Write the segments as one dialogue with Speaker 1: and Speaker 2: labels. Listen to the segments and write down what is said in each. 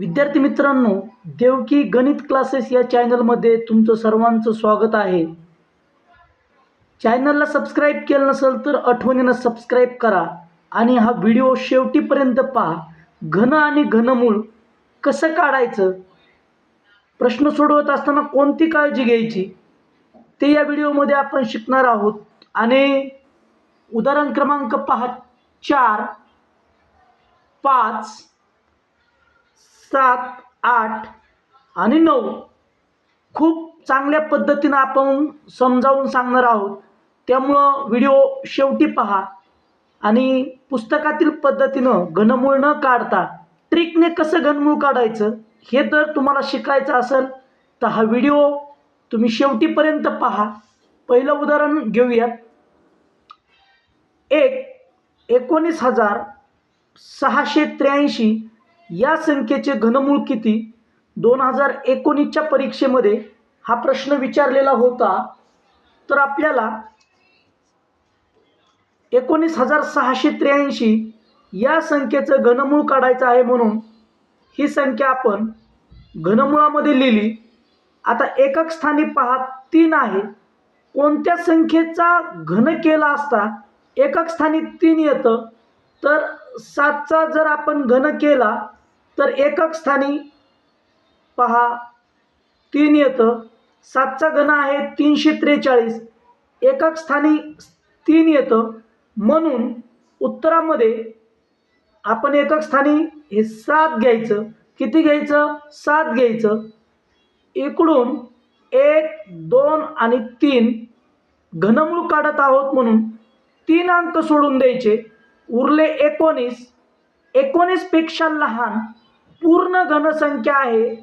Speaker 1: विद्यार्थी मित्रांनो देवकी गणित क्लासेस या चॅनलमध्ये तुमचं सर्वांचं स्वागत आहे. चॅनलला सबस्क्राईब केलं नसेल तर आठवणीनं सबस्क्राईब करा आणि हा व्हिडिओ शेवटीपर्यंत पहा. घन आणि घनमूळ कसं काढायचं? प्रश्न सोडवत असताना कोणती काळजी घ्यायची? ते या व्हिडिओमध्ये आपण शिकणार आहोत. आणि उदाहरण क्रमांक पहा. चार पाच सात आठ आणि नऊ खूप चांगल्या पद्धतीनं आपण समजावून सांगणार आहोत. त्यामुळं व्हिडिओ शेवटी पहा आणि पुस्तकातील पद्धतीनं घनमूळ न काढता ट्रिकने कसं घनमूळ काढायचं हे जर तुम्हाला शिकायचं असेल तर हा व्हिडिओ तुम्ही शेवटीपर्यंत पहा. पहिलं उदाहरण घेऊयात. एक एकोणीस हजार सहाशे त्र्याऐंशी या संख्येचे घनमूळ किती? दोन हजार एकोणीसच्या परीक्षेमध्ये हा प्रश्न विचारलेला होता. तर आपल्याला एकोणीस हजार सहाशे त्र्याऐंशी या संख्येचं घनमूळ काढायचं आहे म्हणून ही संख्या आपण घनमुळामध्ये लिहिली. आता एकक स्थानी पहा तीन आहे. कोणत्या संख्येचा घन केला असता एकक स्थानी तीन येतं? तर सातचा जर आपण घन केला तर एकक स्थानी पहा तीन येतं. सातचा घन आहे तीनशे त्रेचाळीस. एकक स्थानी तीन येतं. म्हणून उत्तरामध्ये आपण एकक स्थानी हे सात घ्यायचं. किती घ्यायचं? सात घ्यायचं. इकडून एक दोन आणि तीन घनमूळ काढत आहोत म्हणून तीन अंक सोडून द्यायचे. उरले एकोणीस. एकोणीसपेक्षा लहान पूर्ण घनसंख्या आहे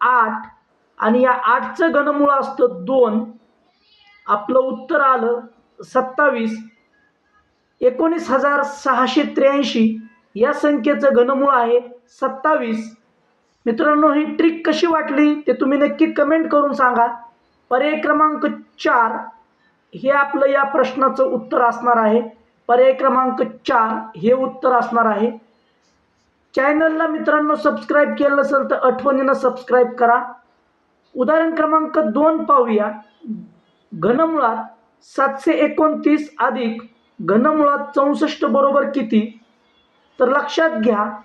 Speaker 1: आठ आणि या आठचं घनमूळ असतं दोन. आपलं उत्तर आलं सत्तावीस. एकोणीस हजार सहाशे त्र्याऐंशी या संख्येचं घनमूळ आहे सत्तावीस. मित्रांनो ही ट्रिक कशी वाटली ते तुम्ही नक्की कमेंट करून सांगा. पर्याय क्रमांक चार हे आपलं या प्रश्नाचं उत्तर असणार आहे. पर्याय क्रमांक चार हे उत्तर असणार आहे. चॅनलला मित्रांनो सबस्क्राईब केलं नसेल तर आठवणीनं सबस्क्राईब करा. उदाहरण क्रमांक दोन पाहूया. घनमुळात सातशे एकोणतीस अधिक घनमुळात चौसष्ट बरोबर किती? तर लक्षात घ्या.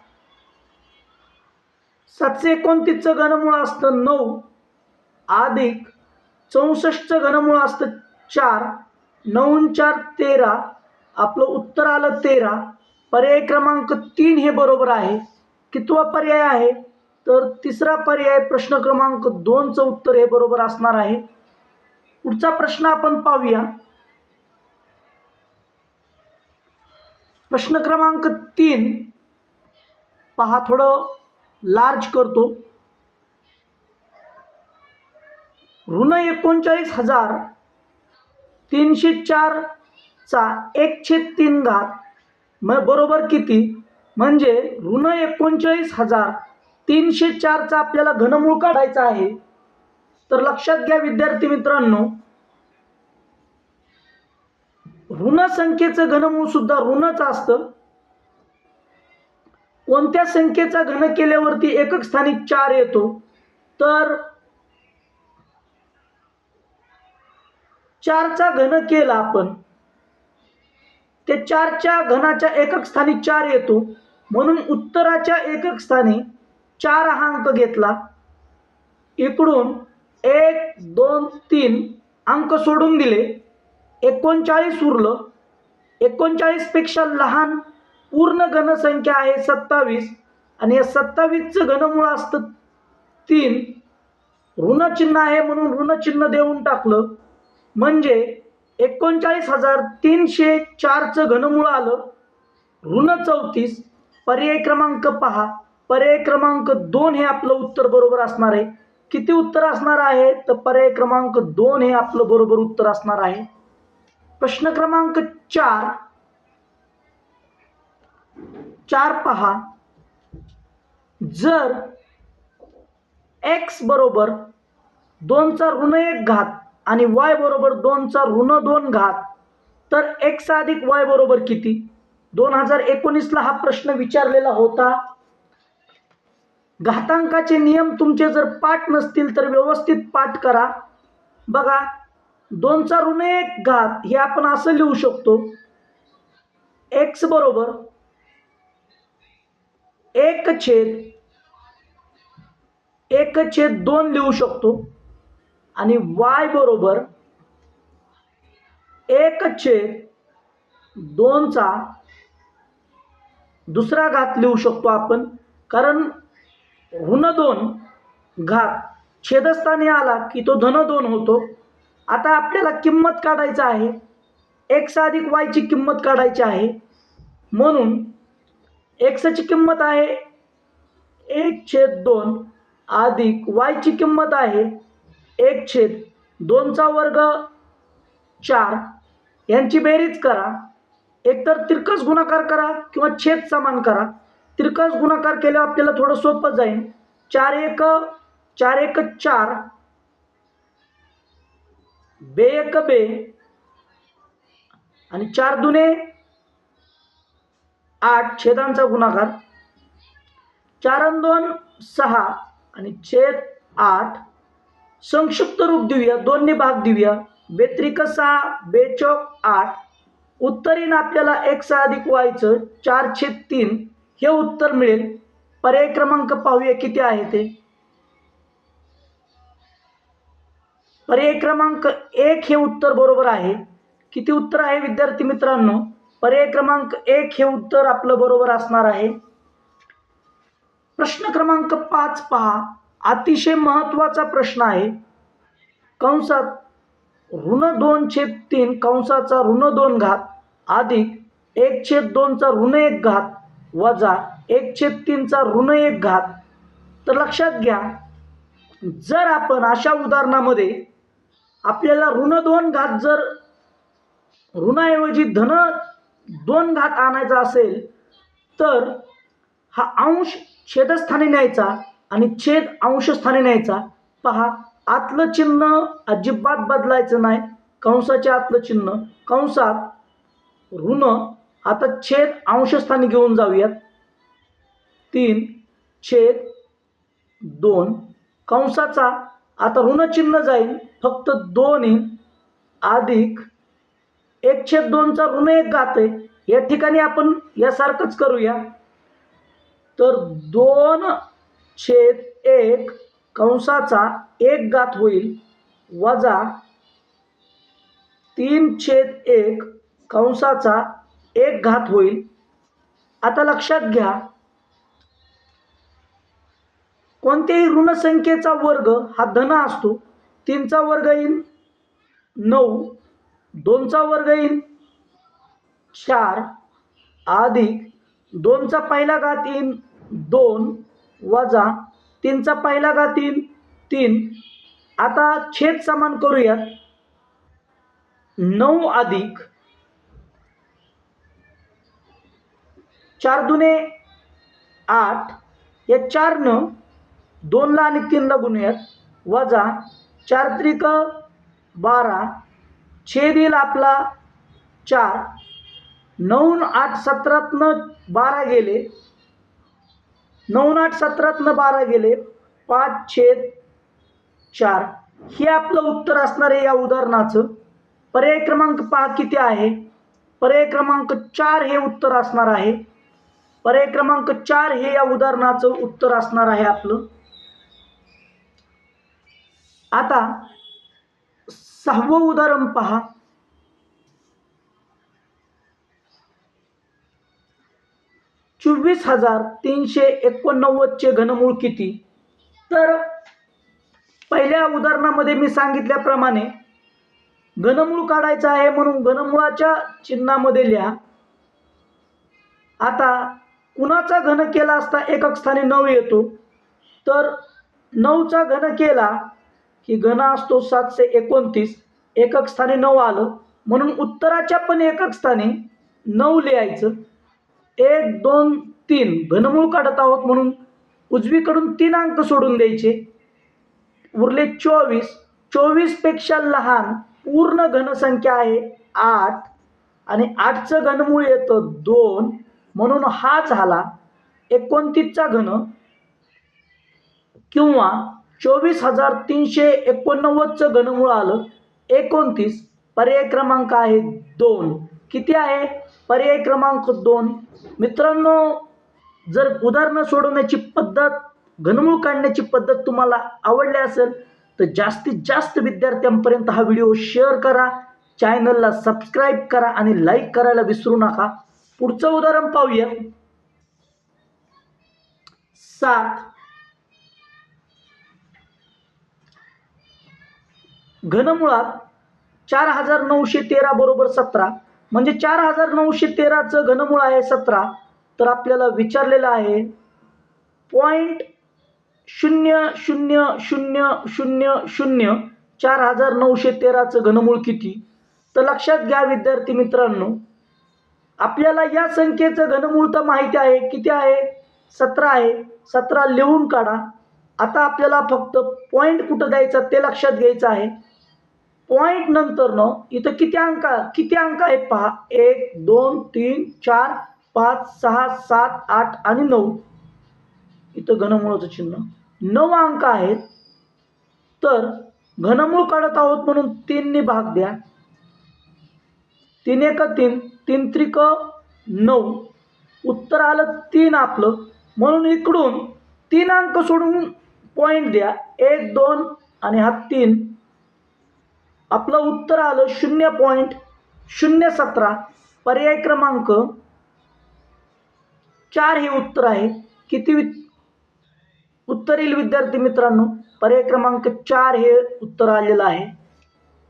Speaker 1: सातशे एकोणतीसचं घनमूळ असतं नऊ अधिक चौसष्टचं घनमुळ असतं चार नऊ चार तेरा आपलं उत्तर आलं तेरा. पर्याय क्रमांक तीन हे बरोबर आहे. कितवा पर्याय आहे? तर तिसरा पर्याय प्रश्न क्रमांक दोनचं उत्तर हे बरोबर असणार आहे. पुढचा प्रश्न आपण पाहूया. प्रश्न क्रमांक तीन पहा थोडं लार्ज करतो. ऋण एकोणचाळीस हजार तीनशे चारचा एकशे तीन घात मग बरोबर किती? म्हणजे ऋण एकोणचाळीस हजार तीनशे चारचा आपल्याला घनमूळ काढायचा आहे. तर लक्षात घ्या विद्यार्थी मित्रांनो. ऋण संख्येचं घनमूळ सुद्धा ऋणच असतं. कोणत्या संख्येचा घन केल्यावरती एकक स्थानी चार येतो? तर चारचा घन केला आपण. ते चारच्या घनाच्या एकक स्थानी चार येतो. म्हणून उत्तराच्या एकक स्थानी चार हा अंक घेतला. इकडून एक दोन तीन अंक सोडून दिले. एकोणचाळीस उरलं. एकोणचाळीसपेक्षा लहान पूर्ण घनसंख्या आहे सत्तावीस. आणि या सत्तावीसचं घनमूळ असतं तीन. ऋणचिन्ह आहे म्हणून ऋणचिन्ह देऊन टाकलं. म्हणजे एकोणचाळीस हजार तीनशे चारचं घनमूळ आलं. ऋण चौतीस पर्याय क्रमांक पहा. पर्याय क्रमांक दोन हे आपलं उत्तर बरोबर असणार आहे. किती उत्तर असणार आहे? तर पर्याय क्रमांक दोन हे आपलं बरोबर उत्तर असणार आहे. प्रश्न क्रमांक चार. चार पहा. जर एक्स बरोबर दोनचा ऋण एक घात आणि वाय बरोबर दोनचा ऋण दोन घात तर एक्स अधिक वाय बरोबर किती? दोन हजार एकोणीसला हा प्रश्न विचारलेला होता. घातांकाचे नियम तुमचे जर पाठ नसतील तर व्यवस्थित पाठ करा. बघा दोनचा ऋण एक घात हे आपण असं लिहू शकतो. एक्स बरोबर एक छेद एक छेद दोन लिहू शकतो. आणि वाय बरोबर एक छेद दोनचा दुसरा घात लिहू शकतो आपण. कारण ऋण दोन घात छेदस्थानी आला की तो धन दोन होतो. आता आपल्याला किंमत काढायचं आहे. एक्स अधिक वायची किंमत काढायची आहे. म्हणून एक्सची किंमत आहे. एक छेद दोन अधिक वायची किंमत आहे. एक छेद दोनचा वर्ग चार यांची बेरीज करा. एकतर तिरकस गुणाकार करा किंवा छेद समान करा. तिरकस गुणाकार केल्यावर आपल्याला थोडं सोपं जाईल. चार एक चार एक चार. बे एक बे. आणि चार दुने आठ छेदांचा गुणाकार. चार दोन सहा आणि छेद आठ. संक्षिप्त रूप देऊया दोन्ही भाग देऊया. व्यतिरिक्त सहा बेचौक आठ. उत्तरीन आपल्याला एक सहा अधिक व्हायचं चार तीन. हे उत्तर मिळेल. पर्याय क्रमांक पाहूया किती आहे ते. पर्याय क्रमांक एक हे उत्तर बरोबर आहे. किती उत्तर आहे विद्यार्थी मित्रांनो? पर्याय क्रमांक एक हे उत्तर आपलं बरोबर असणार आहे. प्रश्न क्रमांक पाच पहा. अतिशय महत्त्वाचा प्रश्न आहे. कंसात ऋण दोन छेद तीन कंसाचा ऋण दोन घात अधिक एक छेद दोनचा ऋण एक घात वजा एक छेद तीनचा ऋण एक घात. तर लक्षात घ्या जर आपण अशा उदाहरणामध्ये आपल्याला ऋण दोन घात जर ऋणाऐवजी धन दोन घात आणायचा असेल तर हा अंश छेदस्थानी न्यायचा. आणि छेद अंशस्थानी न्यायचा. पहा आतलं चिन्ह अजिबात बदलायचं नाही. कंसाचे आतलं चिन्ह कंसात ऋण. आता छेद अंशस्थानी घेऊन जाऊयात. तीन छेद दोन. कंसाचा आता ऋणचिन्ह जाईल. फक्त दोन येईल अधिक एक छेद दोनचा ऋण एक घात आहे. या ठिकाणी आपण यासारखंच करूया. तर दोन छेद एक कंसाचा एक घात होईल वजा तीन छेद एक कंसाचा एक घात होईल. आता लक्षात घ्या. कोणत्याही ऋणसंख्येचा वर्ग हा धन असतो. तीनचा वर्ग येईल. नऊ. दोनचा वर्ग येईल. चार. अधिक दोनचा पहिला घात येईल. दोन. वजा तीनचा पहिला घात तीन तीन. आता छेद समान करूयात. नऊ अधिक चार दुने आठ. या चार न दोनला आणि तीनला गुणूयात. वजा चार त्रिक बारा. छेद येईल आपला चार. नऊ आठ सतरातनं बारा गेले. नऊ आठ सतरातनं बारा गेले पाच छेद चार. हे आपलं उत्तर असणार आहे या उदाहरणाचं. पर्याय क्रमांक पहा किती आहे. पर्याय क्रमांक चार हे उत्तर असणार आहे. पर्याय क्रमांक चार हे या उदाहरणाचं उत्तर असणार आहे आपलं. आता सहावं उदाहरण पहा. चोवीस हजार तीनशे एकोणनव्वदचे घनमूळ किती? तर पहिल्या उदाहरणामध्ये मी सांगितल्याप्रमाणे घनमूळ काढायचं आहे म्हणून घनमुळाच्या चिन्हामध्ये लिहा. आता कुणाचा घन केला असता एकक स्थानी नऊ येतो? तर नऊचा घन केला की घन असतो सातशे एकोणतीस एकक स्थानी नऊ आलं. म्हणून उत्तराच्या पण एकक स्थानी नऊ लिहायचं. एक दोन तीन. घनमूळ काढत आहोत म्हणून उजवीकडून तीन अंक सोडून द्यायचे. उरले चोवीस. चोवीसपेक्षा लहान पूर्ण घनसंख्या आहे आठ. आणि आठचं घनमूळ येतं दोन. म्हणून हा झाला एकोणतीसचा घन. किंवा चोवीस हजार तीनशे एकोणनव्वदचं घनमूळ आलं एकोणतीस. पर्याय क्रमांक आहे दोन. किती आहे? पर्याय क्रमांक दोन. मित्रांनो जर उदाहरणं सोडवण्याची पद्धत घनमूळ काढण्याची पद्धत तुम्हाला आवडली असेल तर जास्तीत जास्त विद्यार्थ्यांपर्यंत हा व्हिडिओ शेअर करा चॅनलला सबस्क्राईब करा आणि लाईक करायला विसरू नका. पुढचं उदाहरण पाहूया. सात. घनमुळात चार हजार नऊशे तेरा बरोबर सतरा. म्हणजे चार हजार नऊशे तेराचं घनमूळ आहे सतरा तर आपल्याला विचारलेलं आहे पॉईंट शून्य शून्य शून्य शून्य शून्य चार हजार नऊशे तेराचं घनमूळ किती? तर लक्षात घ्या विद्यार्थी मित्रांनो आपल्याला या संख्येचं घनमूळ तर माहिती आहे किती आहे? सतरा आहे. सतरा लिहून काढा. आता आपल्याला फक्त पॉईंट कुठं द्यायचा ते लक्षात घ्यायचं आहे. पॉईंट नंतर न इथं किती अंक किती अंक आहेत पहा? एक दोन तीन चार पाच सहा सात आठ आणि नऊ. इथं घनमुळाचं चिन्ह. नऊ अंक आहेत. तर घनमूळ काढत आहोत म्हणून तीनने भाग द्या. तीन एक तीन. तीन त्रिक नऊ. उत्तर आलं तीन आपलं. म्हणून इकडून तीन अंक सोडून पॉईंट द्या. एक दोन आणि हा तीन. आपलं उत्तर आलं शून्य पॉईंट शून्य सतरा. पर्याय क्रमांक चार हे उत्तर आहे. किती वि उत्तर येईल विद्यार्थी मित्रांनो? पर्याय क्रमांक चार हे उत्तर आलेलं आहे.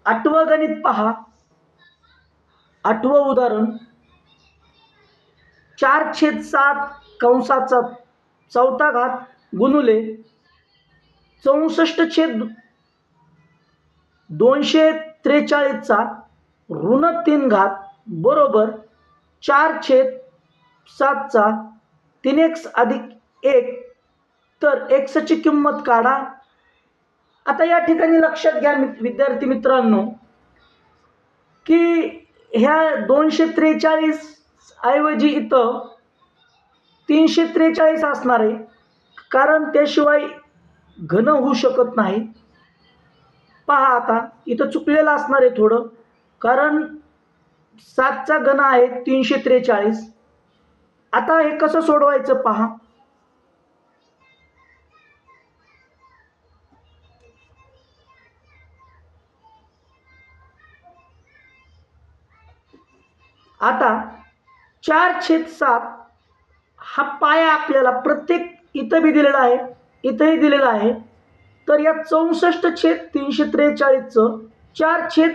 Speaker 1: आठवं गणित पहा. आठवं उदाहरण. चार छेद सात कंसाचा चौथा घात गुणुले चौसष्ट छेद दोनशे त्रेचाळीसचा ऋण तीन घात बरोबर चार छेद सातचा तीन एक्स अधिक एक तर एक्सची किंमत काढा. आता या ठिकाणी लक्षात घ्या विद्यार्थी मित्रांनो की ह्या दोनशे त्रेचाळीस ऐवजी इथं तीनशे त्रेचाळीस असणार आहे. कारण त्याशिवाय घन होऊ शकत नाही. पहा आता इथं चुकलेलं असणार आहे थोडं. कारण सातचा गण आहे तीनशे त्रेचाळीस. आता हे कसं सोडवायचं पहा. आता चार छेद सात हा पाया आपल्याला प्रत्येक इथं बी दिलेला आहे इथंही दिलेला आहे. तर या चौसष्ट छेद तीनशे त्रेचाळीसचं चार छेद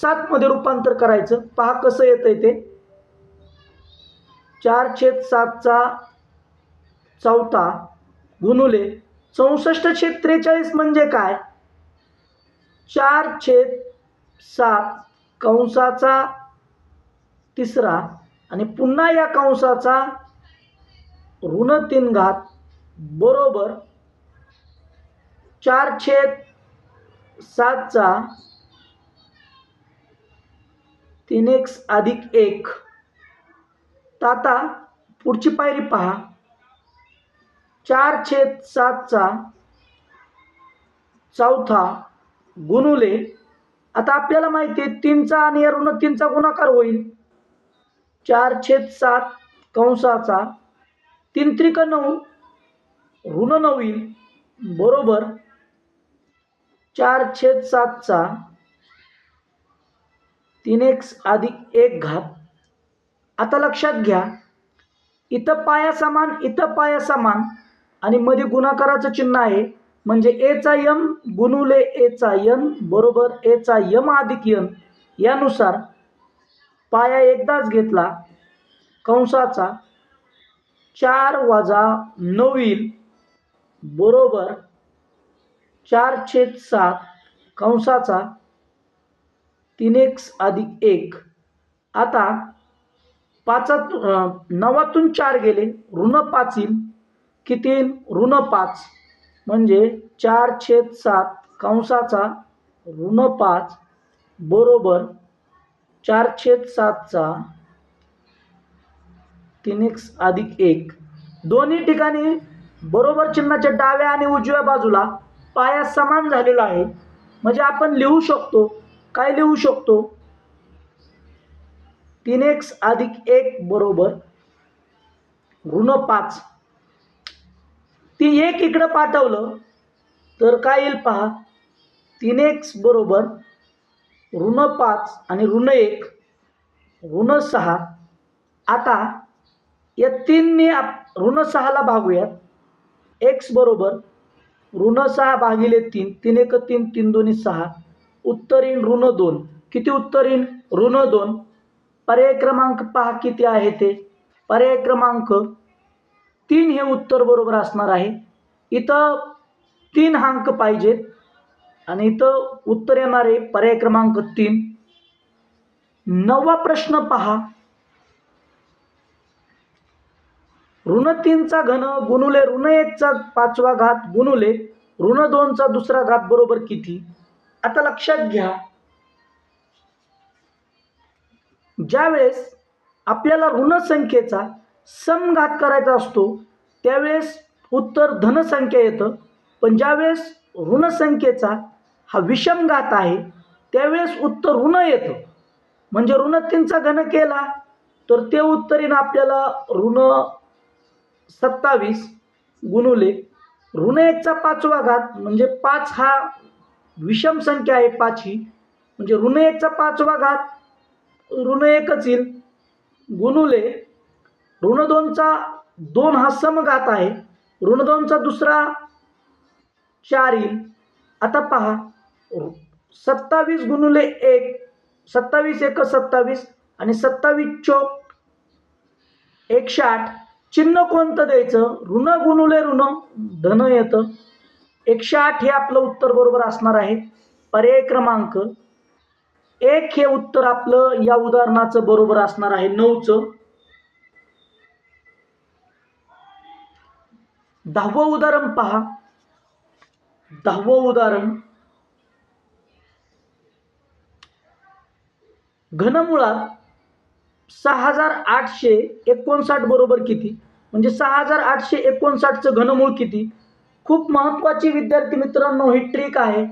Speaker 1: सातमध्ये रूपांतर करायचं. पहा कसं येतंय ते. चार छेद सातचा चौथा गुणुले चौसष्ट छेद त्रेचाळीस म्हणजे काय? चार छेद सात कंसाचा तिसरा आणि पुन्हा या कंसाचा ऋण तीन घात बरोबर चार छेद सातचा तीन एक्स अधिक एक. तर आता पुढची पायरी पहा. चार छेद सातचा चौथा गुणुले. आता आपल्याला माहिती आहे तीनचा आणि या ऋण तीनचा गुणाकार होईल. चार छेद सात कंसाचा तीन त्रिक नऊ ऋण नऊ येईल. बरोबर चार छेद सातचा तीन एक्स अधिक एक घात. आता लक्षात घ्या इथं पाया समान इथं पाया समान आणि मध्ये गुणाकाराचं चिन्ह आहे. म्हणजे एचा यम गुणुले एचा यन बरोबर एचा यम अधिक यन यानुसार पाया एकदाच घेतला कंसाचा चार वजा नऊ येईल बरोबर चार छेद सात कंसाचा तीन एक्स अधिक एक. आता पाचात नवातून चार गेले ऋण पाच येईल किती ऋण पाच. म्हणजे चार छेद सात कंसाचा ऋण पाच बरोबर चार छेद सातचा तीन एक्स अधिक एक. दोन्ही ठिकाणी बरोबर चिन्हाच्या डाव्या आणि उजव्या बाजूला पाया समान झालेला आहे. म्हणजे आपण लिहू शकतो. काय लिहू शकतो? तीन एक्स अधिक एक बरोबर ऋण पाच. ती एक इकडं पाठवलं तर काय येईल पहा? तीन एक्स बरोबर ऋण पाच आणि ऋण एक ऋण सहा. आता या तीनने आप ऋण सहाला भागूयात. एक्स बरोबर ऋण सहा भागिले तीन तीन एक तीन तीन दोन्ही सहा. उत्तरीन ऋण दोन. किती उत्तरीन ऋण दोन. पर्याय क्रमांक पहा किती आहे ते. पर्याय क्रमांक तीन हे उत्तर बरोबर असणार आहे. इथं तीन अंक पाहिजेत. आणि इथं उत्तर येणार आहे. पर्याय क्रमांक तीन. नववा प्रश्न पहा. ऋण तीनचा घन गुणुले ऋण एकचा पाचवा घात गुणुले ऋण दोनचा दुसरा घात बरोबर किती? आता लक्षात घ्या. ज्यावेळेस आपल्याला ऋण संख्येचा समघात करायचा असतो त्यावेळेस उत्तर धनसंख्या येतं. पण ज्यावेळेस ऋण संख्येचा हा विषमघात आहे त्यावेळेस उत्तर ऋण येतं. म्हणजे ऋण तीनचा घन केला तर ते उत्तर येणं आपल्याला ऋण सत्तावीस गुणुले. ऋण एकचा पाचवा घात म्हणजे पाच हा विषम संख्या आहे पाच ही म्हणजे ऋण एकचा पाचवा घात ऋण एकच येईल. गुणुले ऋण दोनचा दोन हा समघात आहे. ऋण दोनचा दुसरा चार येईल. आता पहा. सत्तावीस गुणुले एक सत्तावीस एक सत्तावीस आणि सत्तावीस चौक एकशे आठ. चिन्ह कोणतं द्यायचं? ऋण गुणुले ऋण धन येतं. एकशे आठ हे आपलं उत्तर बरोबर असणार आहे. पर्याय क्रमांक. एक हे उत्तर आपलं या उदाहरणाचं बरोबर असणार आहे. नऊचं. दहावं उदाहरण पहा. दहावं उदाहरण. घनमुळात सहा हजार आठशे एकोणसाठ बरोबर किती? म्हणजे सहा हजार आठशे एकोणसाठचं घनमूळ किती? खूप महत्त्वाची विद्यार्थी मित्रांनो ही ट्रिक आहे.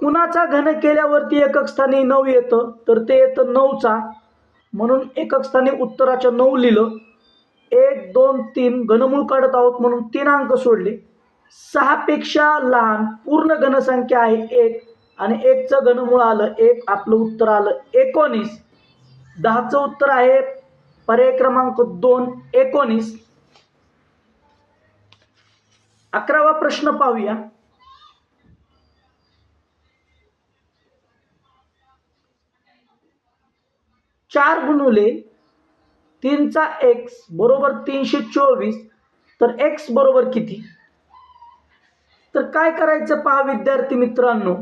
Speaker 1: कुणाचा घन केल्यावरती एकक स्थानी नऊ येतं तर ते येतं नऊचा. म्हणून एकक स्थानी उत्तराच्या नऊ लिहिलं. एक दोन तीन घनमूळ काढत आहोत म्हणून तीन अंक सोडले. सहापेक्षा लहान पूर्ण घनसंख्या आहे एक. आणि एकचं घनमूळ आलं एक आपलं उत्तर आलं एकोणीस. दहाचं उत्तर आहे पर्याय क्रमांक दोन एकोणीस. अकरावा प्रश्न पाहूया. चार गुणुले तीनचा एक्स बरोबर तीनशे चोवीस तर एक्स बरोबर किती? तर काय करायचं पहा विद्यार्थी मित्रांनो?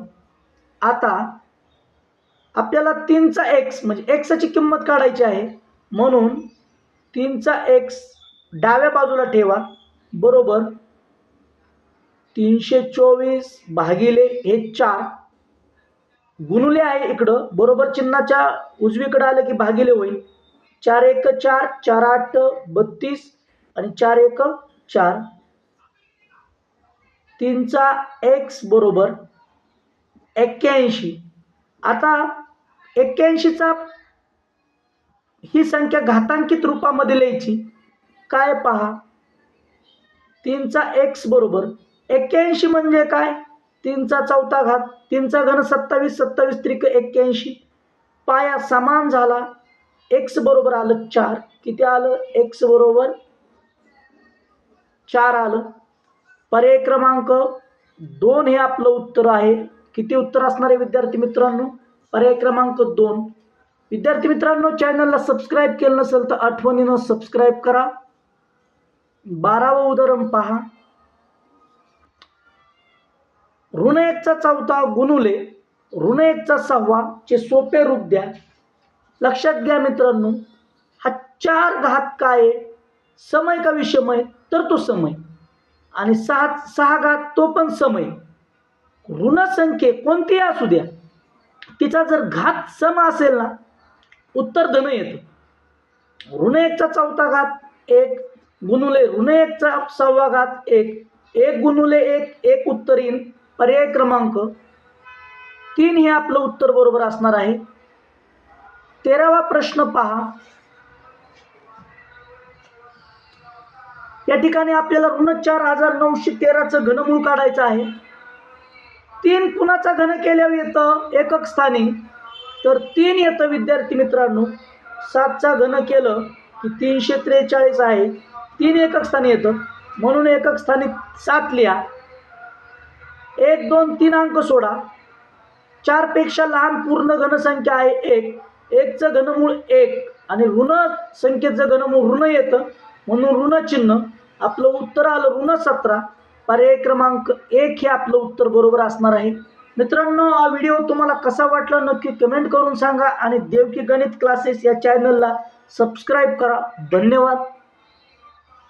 Speaker 1: आता आपल्याला तीनचा एक्स म्हणजे एक्सची किंमत काढायची आहे. म्हणून तीनचा एक्स डाव्या बाजूला ठेवा. बरोबर. तीनशे चोवीस भागिले हे चार. गुणुले आहे इकडं. बरोबर चिन्हाच्या उजवीकडे आलं की भागिले होईल. चार एक चार चार आठ बत्तीस आणि चार एक चार. तीनचा एक्स बरोबर एक्क्याऐंशी. आता एक्क्याऐंशीचा ही संख्या घातांकित रूपामध्ये लिहायची. काय पहा? तीनचा एक्स बरोबर. एक्क्याऐंशी म्हणजे काय? तीनचा चौथा घात. तीनचा घन सत्तावीस सत्तावीस त्रिक एक्क्याऐंशी. पाया समान झाला. एक्स बरोबर आलं चार. किती आलं? एक्स बरोबर चार आलं. पर्याय क्रमांक दोन हे आपलं उत्तर आहे. किती उत्तर असणार आहे विद्यार्थी मित्रांनो? पर्याय क्रमांक दोन. विद्यार्थी मित्रांनो चॅनलला सबस्क्राईब केलं नसेल तर आठवणीनं सबस्क्राईब करा. बारावं उदाहरण पहा. ऋण एकचा चौथा गुणुले ऋण एकचा सहावा चे सोपे रूप द्या. लक्षात घ्या मित्रांनो हा चार घात काय आहे? समय का विषमय? तर तो समय. आणि सहा सहा घात तो पण समय. ऋणसंख्ये कोणतीही असू द्या. तिचा जर घात सम असेल ना उत्तर धन येतं. ऋण एकचा चौथा घात एक गुणुले ऋण एकचा सहावा घात एक. एक गुणुले एक एक उत्तर येईल पर्याय क्रमांक तीन हे आपलं उत्तर बरोबर असणार आहे. तेरावा प्रश्न पहा. या ठिकाणी आपल्याला ऋण चार हजार नऊशे तेराचं घनमूळ काढायचं आहे. तीन कुणाचा घन केल्यावर येतं? एकक स्थानी. तर तीन येतं विद्यार्थी मित्रांनो. सातचा घन केलं की तीनशे त्रेचाळीस आहे. तीन एकक स्थानी येतं. म्हणून एकक स्थानी सात लिहा. एक दोन तीन अंक सोडा. चारपेक्षा लहान पूर्ण घनसंख्या आहे एक. एकचं घनमूळ एक. आणि ऋण संख्येचं घनमूळ ऋण येतं. म्हणून ऋण चिन्ह. आपलं उत्तर आलं ऋण सतरा. पर्याय क्रमांक एक हे आपलं उत्तर बरोबर असणार आहे. मित्रांनो हा व्हिडिओ तुम्हाला कसा वाटला नक्की कमेंट करून सांगा आणि देवकी गणित क्लासेस या चॅनलला सबस्क्राईब करा. धन्यवाद.